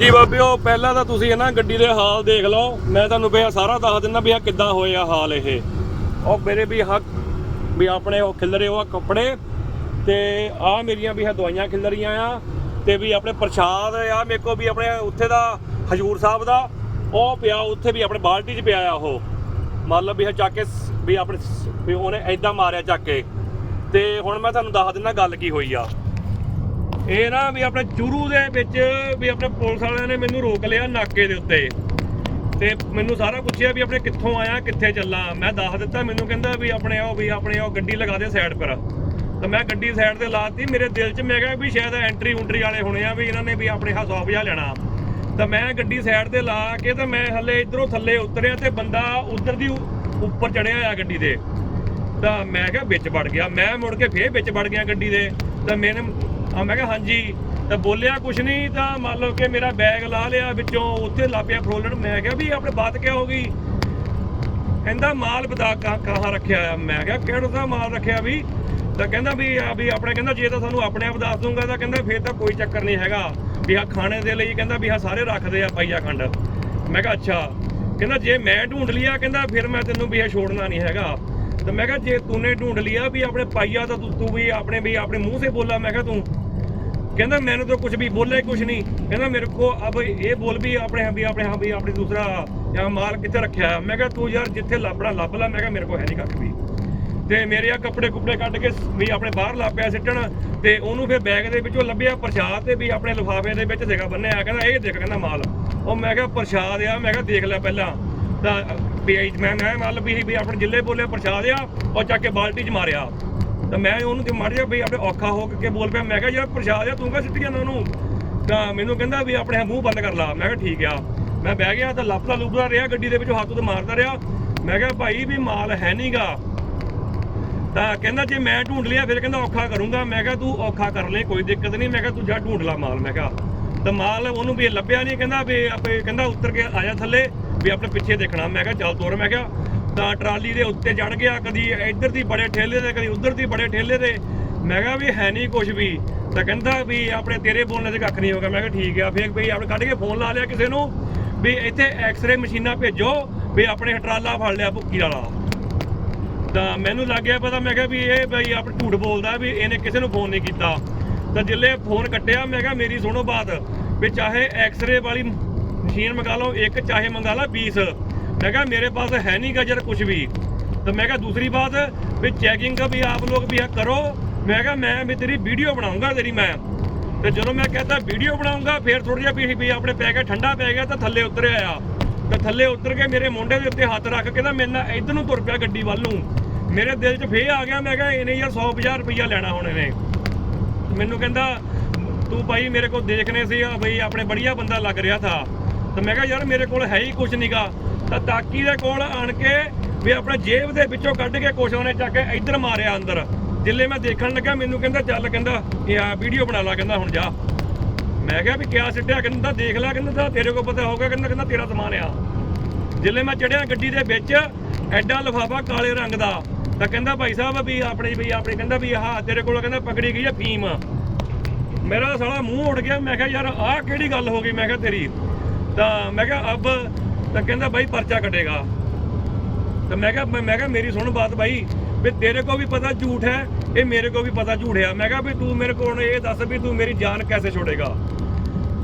ਜੀ ਬਾਬਿਓ, ਪਹਿਲਾਂ ਤਾਂ ਤੁਸੀਂ ਇਹ ਨਾ ਗੱਡੀ ਦੇ ਹਾਲ ਦੇਖ ਲਓ। ਮੈਂ ਤੁਹਾਨੂੰ ਪਿਆ ਸਾਰਾ ਦੱਸ ਦਿੰਦਾ ਵੀ ਆ ਕਿੱਦਾਂ ਹੋਏ ਆ ਹਾਲ ਇਹ। ਉਹ ਮੇਰੇ ਵੀ ਹੱਕ, ਵੀ ਆਪਣੇ ਉਹ ਖਿਲਰੇ ਉਹ ਕੱਪੜੇ ਤੇ ਆ ਮੇਰੀਆਂ ਵੀ ਇਹ ਦਵਾਈਆਂ ਖਿਲਰੀਆਂ ਆ ਤੇ ਵੀ ਆਪਣੇ ਪ੍ਰਸ਼ਾਦ ਆ ਮੇਰੇ ਕੋ ਵੀ ਆਪਣੇ ਉੱਥੇ ਦਾ ਹਜੂਰ ਸਾਹਿਬ ਦਾ, ਉਹ ਪਿਆ ਉੱਥੇ ਵੀ ਆਪਣੇ ਬਾਲਟੀ 'ਚ ਪਿਆ ਆ ਉਹ। ਮੰਨ ਲਓ ਵੀ ਇਹ ਚੱਕ ਕੇ ਵੀ ਆਪਣੇ ਵੀ ਉਹਨੇ ਐਦਾਂ ਮਾਰਿਆ ਚੱਕ ਕੇ। ਤੇ ਹੁਣ ਮੈਂ ਤੁਹਾਨੂੰ ਦੱਸ ਦਿੰਦਾ ਗੱਲ ਕੀ ਹੋਈ ਆ। ਇਹ ਨਾ ਵੀ ਆਪਣੇ ਚੁਰੂ ਦੇ ਵਿੱਚ ਵੀ ਆਪਣੇ ਪੁਲਿਸ ਵਾਲਿਆਂ ਨੇ ਮੈਨੂੰ ਰੋਕ ਲਿਆ ਨਾਕੇ ਦੇ ਉੱਤੇ। ਤੇ ਮੈਨੂੰ ਸਾਰਾ ਪੁੱਛਿਆ ਵੀ ਆਪਣੇ ਕਿੱਥੋਂ ਆਇਆ, ਕਿੱਥੇ ਚੱਲਾਂ। ਮੈਂ ਦੱਸ ਦਿੱਤਾ, ਮੈਨੂੰ ਕਹਿੰਦਾ ਵੀ ਆਪਣੇ ਉਹ, ਵੀ ਆਪਣੇ ਉਹ ਗੱਡੀ ਲਗਾ ਦੇ ਸਾਈਡ ਪਰ। ਤਾਂ ਮੈਂ ਗੱਡੀ ਸਾਈਡ ਤੇ ਲਾਤੀ, ਮੇਰੇ ਦਿਲ 'ਚ ਮੈਂ ਕਿਹਾ ਵੀ ਸ਼ਾਇਦ ਐਂਟਰੀ ਉਂਟਰੀ ਵਾਲੇ ਹੋਣੇ ਆ, ਵੀ ਇਹਨਾਂ ਨੇ ਵੀ ਆਪਣੇ ਹੱਥ ਸੌ ਲੈਣਾ। ਤਾਂ ਮੈਂ ਗੱਡੀ ਸਾਈਡ ਤੇ ਲਾ ਕੇ ਤਾਂ ਮੈਂ ਹੱਲੇ ਇਧਰੋਂ ਥੱਲੇ ਉਤਰਿਆ ਤੇ ਬੰਦਾ ਉਧਰ ਦੀ ਉੱਪਰ ਚੜਿਆ ਆ ਗੱਡੀ ਦੇ। ਤਾਂ ਮੈਂ ਕਿਹਾ ਵਿੱਚ ਵੜ ਗਿਆ। ਮੈਂ ਮੁੜ ਕੇ ਫੇਰ ਵਿੱਚ ਵੜ ਗਿਆ ਗੱਡੀ ਦੇ। ਤਾਂ ਮੈਨੇ ਆ ਮੈਂ ਕਿਹਾ ਹਾਂਜੀ, ਤਾਂ ਬੋਲਿਆ ਕੁਛ ਨਹੀਂ, ਤਾਂ ਮੰਨ ਲਓ ਕਿ ਮੇਰਾ ਬੈਗ ਲਾ ਲਿਆ ਵਿੱਚੋਂ, ਉੱਥੇ ਲਾਪਿਆ ਫਰੋਲਣ। ਮੈਂ ਕਿਹਾ ਵੀ ਆਪਣੇ ਬਾਤ ਕਿਆ ਹੋ ਗਈ? ਕਹਿੰਦਾ ਮਾਲ ਬਤਾ ਕਹਾਂ ਰੱਖਿਆ ਆ? ਮੈਂ ਕਿਹਾ ਕਿਹੜਾ ਦਾ ਮਾਲ ਰੱਖਿਆ ਵੀ? ਤਾਂ ਕਹਿੰਦਾ ਵੀ, ਆ ਵੀ ਆਪਣੇ, ਕਹਿੰਦਾ ਜੇ ਤਾਂ ਤੁਹਾਨੂੰ ਆਪਣੇ ਆਪ ਦੱਸ ਦੂੰਗਾ ਤਾਂ ਕਹਿੰਦਾ ਫੇਰ ਤਾਂ ਕੋਈ ਚੱਕਰ ਨਹੀਂ ਹੈਗਾ। ਵੀ ਆ ਖਾਣੇ ਦੇ ਲਈ ਕਹਿੰਦਾ ਵੀ ਆ ਸਾਰੇ ਰੱਖਦੇ ਆ ਪਾਈਆ ਖੰਡ। ਮੈਂ ਕਿਹਾ ਅੱਛਾ। ਕਹਿੰਦਾ ਜੇ ਮੈਂ ਢੂੰਡ ਲਿਆ, ਕਹਿੰਦਾ ਫਿਰ ਮੈਂ ਤੈਨੂੰ ਵੀ ਇਹ ਛੋੜਨਾ ਨਹੀਂ ਹੈਗਾ। ਤਾਂ ਮੈਂ ਕਿਹਾ ਜੇ ਤੂਨੇ ਢੂੰਡ ਲਿਆ ਵੀ ਆਪਣੇ ਪਾਈਆ ਤਾਂ ਤੂੰ ਤੂੰ ਵੀ ਆਪਣੇ ਵੀ ਆਪਣੇ ਮੂੰਹ ਸੇ ਬੋਲਾ, ਮੈਂ ਕਿਹਾ ਤੂੰ। ਕਹਿੰਦਾ ਮੈਨੂੰ ਤਾਂ ਕੁਝ ਵੀ ਬੋਲੇ ਕੁਝ ਨਹੀਂ। ਕਹਿੰਦਾ ਮੇਰੇ ਕੋ ਅਬ ਇਹ ਬੋਲ ਵੀ ਆਪਣੇ ਵੀ, ਆਪਣੇ ਹਾਂ ਵੀ, ਆਪਣੇ ਦੂਸਰਾ ਜਾਂ ਮਾਲ ਕਿੱਥੇ ਰੱਖਿਆ। ਮੈਂ ਕਿਹਾ ਤੂੰ ਯਾਰ ਜਿੱਥੇ ਲੱਭਣਾ ਲੱਭ ਲੈ। ਮੈਂ ਕਿਹਾ ਮੇਰੇ ਕੋ ਹੈ ਨਹੀਂ ਕੱਖ ਵੀ। ਤੇ ਮੇਰੇ ਆ ਕੱਪੜੇ ਕੁਪੜੇ ਕੱਢ ਕੇ ਵੀ ਆਪਣੇ ਬਾਹਰ ਲੱਪਿਆ ਸਿੱਟਣ। ਤੇ ਉਹਨੂੰ ਫਿਰ ਬੈਗ ਦੇ ਵਿੱਚੋਂ ਲੱਭਿਆ ਪ੍ਰਸ਼ਾਦ ਤੇ ਵੀ ਆਪਣੇ ਲਿਫਾਫੇ ਦੇ ਵਿੱਚ ਦੇਖਾ ਬੰਨਿਆ। ਕਹਿੰਦਾ ਇਹ ਦੇਖ ਕਹਿੰਦਾ ਮਾਲ। ਉਹ ਮੈਂ ਕਿਹਾ ਪ੍ਰਸ਼ਾਦ ਆ। ਮੈਂ ਕਿਹਾ ਦੇਖ ਲੈ ਪਹਿਲਾਂ। ਤਾਂ, ਵੀ ਇਹ- ਮੈਂ ਮੈਂ ਮੰਨ ਵੀ ਵੀ ਆਪਣੇ ਜਿੱਲੇ ਬੋਲੇ ਪ੍ਰਸ਼ਾਦ ਆ। ਉਹ ਚੱਕ ਕੇ ਬਾਲਟੀ 'ਚ ਮਾਰਿਆ। ਤਾਂ ਮੈਂ ਉਹਨੂੰ ਤੇ ਮਾਰ ਜਾ ਆਪਣੇ ਔਖਾ ਹੋ ਕੇ ਬੋਲ ਪਿਆ। ਮੈਂ ਕਿਹਾ, ਯਾਰ ਪ੍ਰਸ਼ਾਦ ਆ, ਤੂੰ ਕਾ ਸਿੱਟੀ ਜਾਂਦਾ ਉਹਨੂੰ? ਤਾਂ ਮੈਨੂੰ ਕਹਿੰਦਾ ਵੀ ਆਪਣੇ ਮੂੰਹ ਬੰਦ ਕਰ ਲਾ। ਮੈਂ ਕਿਹਾ, ਠੀਕ ਆ। ਮੈਂ ਬਹਿ ਗਿਆ ਤਾਂ ਲੱਭਦਾ ਲੁੱਭਦਾ ਰਿਹਾ, ਗੱਡੀ ਦੇ ਵਿੱਚੋਂ ਹੱਥ ਤੋਂ ਮਾਰਦਾ ਰਿਹਾ। ਮੈਂ ਕਿਹਾ, ਭਾਈ, ਵੀ ਮਾਲ ਹੈ ਨਹੀਂਗਾ ਤਾਂ ਕਹਿੰਦਾ, ਜੇ ਮੈਂ ਢੂੰਡ ਲਿਆ, ਫਿਰ ਕਹਿੰਦਾ ਔਖਾ ਕਰੂੰਗਾ। ਮੈਂ ਕਿਹਾ, ਤੂੰ ਔਖਾ ਕਰ ਲੈ, ਕੋਈ ਦਿੱਕਤ ਨਹੀਂ ਮੈਂ ਕਿਹਾ, ਤੂੰ ਜਾ ਢੂੰਡ ਲਾ ਮਾਲ। ਮੈਂ ਕਿਹਾ, ਤਾਂ ਮਾਲ ਉਹਨੂੰ ਵੀ ਲੱਭਿਆ ਨਹੀਂ ਕਹਿੰਦਾ ਵੀ ਆਪੇ ਕਹਿੰਦਾ ਉੱਤਰ ਕੇ ਆਇਆ ਥੱਲੇ, ਵੀ ਆਪਣੇ ਪਿੱਛੇ ਦੇਖਣਾ। ਮੈਂ ਕਿਹਾ, ਚੱਲ ਤੁਰ। ਮੈਂ ਕਿਹਾ ਤਾਂ ਟਰਾਲੀ ਦੇ ਉੱਤੇ ਚੜ ਗਿਆ, ਕਦੀ ਇੱਧਰ ਦੀ ਬੜੇ ਠੇਲੇ ਦੇ ਕਦੀ ਉੱਧਰ ਦੀ ਬੜੇ ਠੇਲੇ ਦੇ ਮੈਂ ਕਿਹਾ ਵੀ ਹੈ ਨਹੀਂ ਕੁਝ ਵੀ। ਤਾਂ ਕਹਿੰਦਾ ਵੀ ਆਪਣੇ ਤੇਰੇ ਬੋਲਣੇ ਤੇ ਕੱਖ ਨਹੀਂ ਹੋਗਾ ਮੈਂ ਕਿਹਾ ਠੀਕ ਆ, ਫਿਰ ਵੀ ਆਪਣੇ ਕੱਢ ਕੇ ਫੋਨ ਲਾ ਲਿਆ ਕਿਸੇ ਨੂੰ ਵੀ ਇੱਥੇ ਐਕਸ-ਰੇ ਮਸ਼ੀਨਾਂ ਭੇਜੋ ਵੀ ਆਪਣੇ ਟਰਾਲਾ ਫੜ ਲਿਆ ਭੁੱਕੀ ਵਾਲਾ। ਤਾਂ ਮੈਨੂੰ ਲੱਗ ਗਿਆ ਪਤਾ, ਮੈਂ ਕਿਹਾ ਵੀ ਇਹ ਬਈ ਆਪ ਝੂਠ ਬੋਲਦਾ ਵੀ ਇਹਨੇ ਕਿਸੇ ਨੂੰ ਫੋਨ ਨਹੀਂ ਕੀਤਾ। ਤਾਂ ਜਿੱਲੇ ਫੋਨ ਕੱਟਿਆ, ਮੈਂ ਕਿਹਾ ਮੇਰੀ ਸੁਣੋ ਬਾਤ ਵੀ ਚਾਹੇ ਐਕਸ-ਰੇ ਵਾਲੀ ਮਸ਼ੀਨ ਮੰਗਾ ਲਓ, ਇੱਕ ਚਾਹੇ ਮੰਗਾ ਲਾ 20 ਮੈਂ ਕਿਹਾ ਮੇਰੇ ਪਾਸ ਹੈ ਨਹੀਂ ਗਜਰ ਕੁਝ ਵੀ। ਤਾਂ ਮੈਂ ਕਿਹਾ ਦੂਸਰੀ ਬਾਤ, ਵੀ ਚੈਕਿੰਗ ਵੀ ਆਪ ਲੋਕ ਵੀ ਆ ਕਰੋ। ਮੈਂ ਕਿਹਾ ਮੈਂ ਵੀ ਤੇਰੀ ਵੀਡੀਓ ਬਣਾਉਂਗਾ ਤੇਰੀ ਮੈਂ। ਤੇ ਜਦੋਂ ਮੈਂ ਕਹਿੰਦਾ ਵੀਡੀਓ ਬਣਾਉਂਗਾ, ਫੇਰ ਥੋੜਾ ਜਿਹਾ ਵੀ ਵੀ ਆਪਣੇ ਪੈ ਗਿਆ, ਠੰਡਾ ਪੈ ਗਿਆ ਤਾਂ ਥੱਲੇ ਉਤਰ ਆਇਆ ਤਾਂ ਥੱਲੇ ਉਤਰ ਕੇ ਮੇਰੇ ਮੁੰਡੇ ਦੇ ਉੱਤੇ ਹੱਥ ਰੱਖ ਕੇ ਤਾਂ ਮੇਰੇ ਨਾਲ ਇੱਧਰ ਨੂੰ ਤੁਰ ਪਿਆ ਗੱਡੀ ਵੱਲ ਨੂੰ। ਮੇਰੇ ਦਿਲ 'ਚ ਫੇਰ ਆ ਗਿਆ, ਮੈਂ ਕਿਹਾ ਇਹਨੇ ਯਾਰ 150 ਰੁਪਈਆ ਲੈਣਾ ਹੁਣ ਇਹਨੇ। ਮੈਨੂੰ ਕਹਿੰਦਾ, ਤੂੰ ਭਾਈ ਮੇਰੇ ਕੋਲ ਦੇਖਣੇ ਸੀ, ਆ ਬਈ ਆਪਣੇ ਬੜੀਆ ਬੰਦਾ ਲੱਗ ਰਿਹਾ ਥਾ। ਤਾਂ ਮੈਂ ਕਿਹਾ, ਯਾਰ, ਮੇਰੇ ਕੋਲ ਹੈ ਹੀ ਕੁਝ ਨਹੀਂਗਾ ਤਾਂ ਤਾਕੀ ਦੇ ਕੋਲ ਆਣ ਕੇ ਵੀ ਆਪਣੇ ਜੇਬ ਦੇ ਵਿੱਚੋਂ ਕੱਢ ਕੇ ਕੁਛ ਉਹਨੇ ਚੱਕ ਕੇ ਇੱਧਰ ਮਾਰਿਆ ਅੰਦਰ। ਜਿੱਲੇ ਮੈਂ ਦੇਖਣ ਲੱਗਾ ਮੈਨੂੰ ਕਹਿੰਦਾ, ਚੱਲ ਕਹਿੰਦਾ, ਇਹ ਆ ਵੀਡੀਓ ਬਣਾ ਲਾ, ਕਹਿੰਦਾ, ਹੁਣ ਜਾ। ਮੈਂ ਕਿਹਾ, ਵੀ ਕਿਆ ਸਿੱਟਿਆ? ਕਹਿੰਦਾ, ਦੇਖ ਲੈ, ਕਹਿੰਦਾ ਤੇਰੇ ਕੋਲ ਪਤਾ ਹੋਊਗਾ, ਕਹਿੰਦਾ ਕਹਿੰਦਾ, ਤੇਰਾ ਸਮਾਨ ਆ। ਜਿੱਲੇ ਮੈਂ ਚੜਿਆ ਗੱਡੀ ਦੇ ਵਿੱਚ, ਐਡਾ ਲਫਾਫਾ ਕਾਲੇ ਰੰਗ ਦਾ। ਤਾਂ ਕਹਿੰਦਾ, ਭਾਈ ਸਾਹਿਬ, ਵੀ ਆਪਣੇ ਵੀ ਆਪਣੇ, ਕਹਿੰਦਾ, ਵੀ ਆਹ ਤੇਰੇ ਕੋਲ, ਕਹਿੰਦਾ, ਪਕੜੀ ਗਈ ਆ ਫੀਮ। ਮੇਰਾ ਸਾਲਾ ਮੂੰਹ ਉੱਡ ਗਿਆ, ਮੈਂ ਕਿਹਾ, ਯਾਰ, ਆਹ ਕਿਹੜੀ ਗੱਲ ਹੋ ਗਈ? ਮੈਂ ਕਿਹਾ, ਤੇਰੀ ਤਾਂ ਮੈਂ ਕਿਹਾ, ਅਬ, ਤਾਂ ਕਹਿੰਦਾ ਬਾਈ ਪਰਚਾ ਕੱਟੇਗਾ। ਤਾਂ ਮੈਂ ਕਿਹਾ, ਮੈਂ ਮੈਂ ਕਿਹਾ, ਮੇਰੀ ਸੁਣ ਬਾਤ ਬਾਈ, ਵੀ ਤੇਰੇ ਕੋ ਵੀ ਪਤਾ ਝੂਠ ਹੈ, ਇਹ ਮੇਰੇ ਕੋ ਵੀ ਪਤਾ ਝੂਠ ਹੈ ਮੈਂ ਕਿਹਾ, ਵੀ ਤੂੰ ਮੇਰੇ ਕੋਲ ਇਹ ਦੱਸ ਵੀ ਤੂੰ ਮੇਰੀ ਜਾਨ ਕੈਸੇ ਛੋੜੇਗਾ?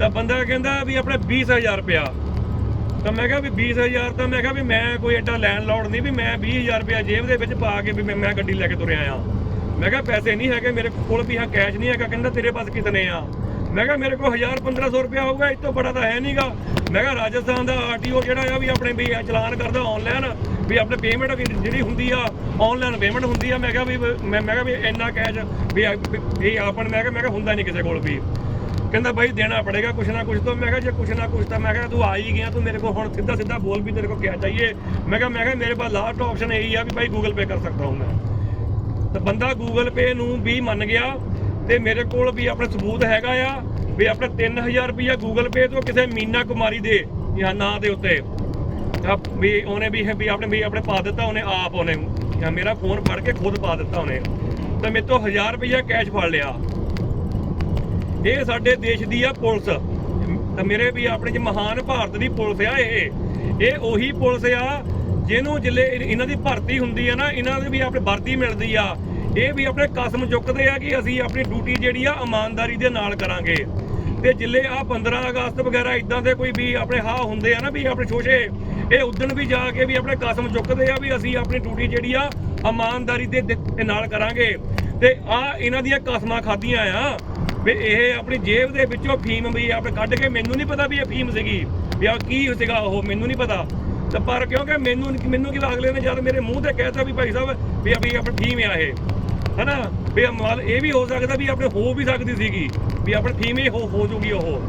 ਤਾਂ ਬੰਦਾ ਕਹਿੰਦਾ ਵੀ ਆਪਣੇ 20000 ਰੁਪਇਆ। ਤਾਂ ਮੈਂ ਕਿਹਾ, ਵੀ 20000 ਤਾਂ ਮੈਂ ਕਿਹਾ, ਵੀ ਮੈਂ ਕੋਈ ਐਡਾ ਲੈਣ ਲੋੜ ਨਹੀਂ, ਵੀ ਮੈਂ 20000 ਰੁਪਇਆ ਜੇਬ ਦੇ ਵਿੱਚ ਪਾ ਕੇ ਵੀ ਮੈਂ- ਮੈਂ ਗੱਡੀ ਲੈ ਕੇ ਤੁਰਿਆ ਆ। ਮੈਂ ਕਿਹਾ, ਪੈਸੇ ਨਹੀਂ ਹੈਗੇ, ਮੇਰੇ ਕੋਲ ਵੀ ਹਾਂ ਕੈਸ਼ ਨਹੀਂ ਹੈਗਾ, ਕਹਿੰਦਾ ਤੇਰੇ ਪਾਸ ਕਿਤਨੇ ਆ? ਮੈਂ ਕਿਹਾ ਮੇਰੇ ਕੋਲ 1000 1500 ਰੁਪਇਆ ਹੋਊਗਾ, ਇਸ ਤੋਂ ਬੜਾ ਤਾਂ ਹੈ ਨਹੀਂਗਾ ਮੈਂ ਕਿਹਾ ਰਾਜਸਥਾਨ ਦਾ ਆਰਟੀਓ ਜਿਹੜਾ ਆ ਵੀ ਆਪਣੇ ਵੀ ਚਲਾਨ ਕਰਦਾ ਆਨਲਾਈਨ ਵੀ ਆਪਣੇ ਪੇਮੈਂਟ ਜਿਹੜੀ ਹੁੰਦੀ ਆ ਆਨਲਾਈਨ ਪੇਮੈਂਟ ਹੁੰਦੀ ਆ, ਮੈਂ ਕਿਹਾ ਵੀ, ਮੈਂ ਮੈਂ ਕਿਹਾ ਵੀ ਇੰਨਾ ਕੈਸ਼ ਵੀ ਇਹ ਆਪਣ ਮੈਂ ਕਿਹਾ ਮੈਂ ਕਿਹਾ ਹੁੰਦਾ ਨਹੀਂ ਕਿਸੇ ਕੋਲ ਵੀ। ਕਹਿੰਦਾ ਬਾਈ ਦੇਣਾ ਪੜੇਗਾ ਕੁਛ ਨਾ ਕੁਛ ਤੋਂ, ਮੈਂ ਕਿਹਾ ਜੇ ਕੁਛ ਨਾ ਕੁਛ ਤਾਂ, ਮੈਂ ਕਿਹਾ ਤੂੰ ਆ ਹੀ ਗਿਆ, ਤੂੰ ਮੇਰੇ ਕੋਲ ਹੁਣ ਸਿੱਧਾ ਸਿੱਧਾ ਬੋਲ ਵੀ ਤੇਰੇ ਕੋਲ ਕਿਆ ਚਾਹੀਏ। ਮੈਂ ਕਿਹਾ ਮੈਂ ਕਿਹਾ ਮੇਰੇ ਪਾਸ ਲਾਸਟ ਆਪਸ਼ਨ ਇਹੀ ਆ ਵੀ ਬਾਈ ਗੂਗਲ ਪੇ ਕਰ ਸਕਦਾ ਹਾਂ ਮੈਂ। ਤਾਂ ਬੰਦਾ ਗੂਗਲ ਪੇ ਨੂੰ ਵੀ ਮੰਨ ਗਿਆ ਤੇ ਮੇਰੇ ਕੋਲ ਵੀ ਆਪਣੇ ਸਬੂਤ ਹੈਗਾ ਆ ਵੀ ਆਪਣੇ 3000 ਰੁਪਇਆ ਗੂਗਲ ਪੇ ਤੋਂ ਕਿਸੇ ਮੀਨਾ ਕੁਮਾਰੀ ਦੇ, ਜਾਂ ਨਾਂ ਦੇ ਉੱਤੇ। ਵੀ ਉਹਨੇ ਵੀ ਵੀ ਆਪਣੇ ਵੀ ਆਪਣੇ ਪਾ ਦਿੱਤਾ, ਉਹਨੇ ਆਪ ਉਹਨੇ, ਜਾਂ ਮੇਰਾ ਫੋਨ ਫੜ ਕੇ ਖੁਦ ਪਾ ਦਿੱਤਾ ਉਹਨੇ। ਤਾਂ ਮੇਰੇ ਤੋਂ 1000 ਰੁਪਇਆ ਕੈਸ਼ ਫੜ ਲਿਆ। ਇਹ ਸਾਡੇ ਦੇਸ਼ ਦੀ ਆ ਪੁਲਿਸ। ਤਾਂ ਮੇਰੇ ਵੀ ਆਪਣੇ ਚ ਮਹਾਨ ਭਾਰਤ ਦੀ ਪੁਲਿਸ ਆ ਇਹ। ਇਹ ਉਹੀ ਪੁਲਿਸ ਆ, ਜਿਹਨੂੰ ਜਿਲੇ ਇਹਨਾਂ ਦੀ ਭਰਤੀ ਹੁੰਦੀ ਆ ਨਾ, ਇਹਨਾਂ ਦੀ ਵੀ ਆਪਣੇ ਵਰਦੀ ਮਿਲਦੀ ਆ। ਇਹ ਵੀ ਆਪਣੇ ਕਸਮ ਚੁੱਕਦੇ ਆ ਕਿ ਅਸੀਂ ਆਪਣੀ ਡਿਊਟੀ ਜਿਹੜੀ ਆ ਇਮਾਨਦਾਰੀ ਦੇ ਨਾਲ ਕਰਾਂਗੇ। ਤੇ ਜਿੱਲੇ ਆ 15 ਅਗਸਤ ਵਗੈਰਾ ਇਦਾਂ ਦੇ ਕੋਈ ਵੀ ਆਪਣੇ ਹਾ ਹੁੰਦੇ ਆ ਨਾ ਵੀ ਆਪਣੇ ਸ਼ੋਸ਼ੇ ਇਹ ਉਦਣ ਵੀ ਜਾ ਕੇ ਵੀ ਆਪਣੇ ਕਸਮ ਚੁੱਕਦੇ ਆ ਵੀ ਅਸੀਂ ਆਪਣੀ ਡਿਊਟੀ ਜਿਹੜੀ ਆ ਇਮਾਨਦਾਰੀ ਦੇ ਨਾਲ ਕਰਾਂਗੇ। ਤੇ ਆ ਇਹਨਾਂ ਦੀਆਂ ਕਸਮਾਂ ਖਾਧੀਆਂ ਆ ਵੀ ਇਹ ਆਪਣੀ ਜੇਬ ਦੇ ਵਿੱਚੋਂ ਫੀਮ ਵੀ ਆਪਣੇ ਕੱਢ ਕੇ ਮੈਨੂੰ ਨਹੀਂ ਪਤਾ ਵੀ ਇਹ ਫੀਮ ਸੀਗੀ ਵੀ ਆ ਕੀ ਸੀਗਾ ਉਹ, ਮੈਨੂੰ ਨਹੀਂ ਪਤਾ। ਤੇ ਪਰ ਕਿਉਂਕਿ ਮੈਨੂੰ ਮੈਨੂੰ ਕੀ ਅਗਲੇ ਨੇ ਜਦ ਮੇਰੇ ਮੂੰਹ ਤੇ ਕਹਿਤਾ ਵੀ ਭਾਈ ਸਾਹਿਬ ਵੀ ਆਪਣੀ ਆਪਣੀ ਫੀਮ ਆ ਇਹ। ਹਨਾ? ਵੀ ਮਾਲ ਇਹ ਵੀ ਹੋ ਸਕਦਾ ਵੀ ਆਪਣੇ ਹੋ ਵੀ ਸਕਦੀ ਸੀਗੀ, ਵੀ ਆਪਣੇ ਫੀਮ ਹੀ ਹੋ ਹੋ ਜੂਗੀ ਉਹ।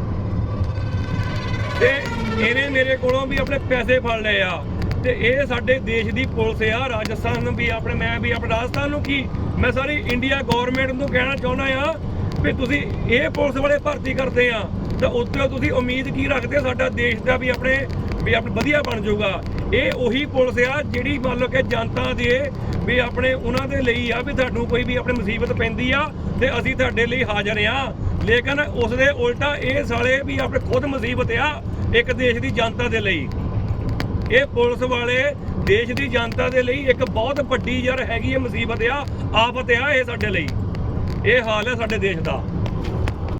ਤੇ ਇਹਨੇ ਮੇਰੇ ਕੋਲੋਂ ਵੀ ਆਪਣੇ ਪੈਸੇ ਫੜ ਲਏ ਆ। ਤੇ ਇਹ ਸਾਡੇ ਦੇਸ਼ ਦੀ ਪੁਲਿਸ ਆ, ਰਾਜਸਥਾਨ ਨੂੰ ਵੀ ਆਪਣੇ, ਮੈਂ ਵੀ ਆਪਣੇ, ਰਾਜਸਥਾਨ ਨੂੰ ਕੀ? ਮੈਂ ਸਾਰੀ ਇੰਡੀਆ ਗਵਰਨਮੈਂਟ ਨੂੰ ਕਹਿਣਾ ਚਾਹੁੰਦਾ ਆ ਵੀ ਤੁਸੀਂ ਇਹ ਪੁਲਿਸ ਵਾਲੇ ਭਰਤੀ ਕਰਦੇ ਆ। ਤਾਂ ਉਸ ਤੋਂ ਤੁਸੀਂ ਉਮੀਦ ਕੀ ਰੱਖਦੇ ਹੋ? ਸਾਡਾ ਦੇਸ਼ ਦਾ ਵੀ ਆਪਣੇ ਵੀ ਆਪਣੇ ਵਧੀਆ ਬਣ ਜਾਊਗਾ। ਇਹ ਉਹੀ ਪੁਲਿਸ ਆ ਜਿਹੜੀ ਮੰਨ ਲਓ ਕਿ ਜਨਤਾ ਦੇ ਵੀ ਆਪਣੇ ਉਹਨਾਂ ਦੇ ਲਈ ਆ, ਵੀ ਤੁਹਾਨੂੰ ਕੋਈ ਵੀ ਆਪਣੇ ਮੁਸੀਬਤ ਪੈਂਦੀ ਆ ਤੇ ਅਸੀਂ ਤੁਹਾਡੇ ਲਈ ਹਾਜ਼ਰ ਆ। ਲੇਕਿਨ ਉਸ ਦੇ ਉਲਟਾ ਇਹ ਸਾਲੇ ਵੀ ਆਪਣੇ ਖੁਦ ਮੁਸੀਬਤ ਆ ਇੱਕ ਦੇਸ਼ ਦੀ ਜਨਤਾ ਦੇ ਲਈ। ਇਹ ਪੁਲਿਸ ਵਾਲੇ ਦੇਸ਼ ਦੀ ਜਨਤਾ ਦੇ ਲਈ ਇੱਕ ਬਹੁਤ ਵੱਡੀ ਯਾਰ ਹੈਗੀ ਹੈ ਮੁਸੀਬਤ ਆ, ਆਫਤ ਆ ਇਹ ਸਾਡੇ ਲਈ। ਇਹ ਹਾਲ ਹੈ ਸਾਡੇ ਦੇਸ਼ ਦਾ।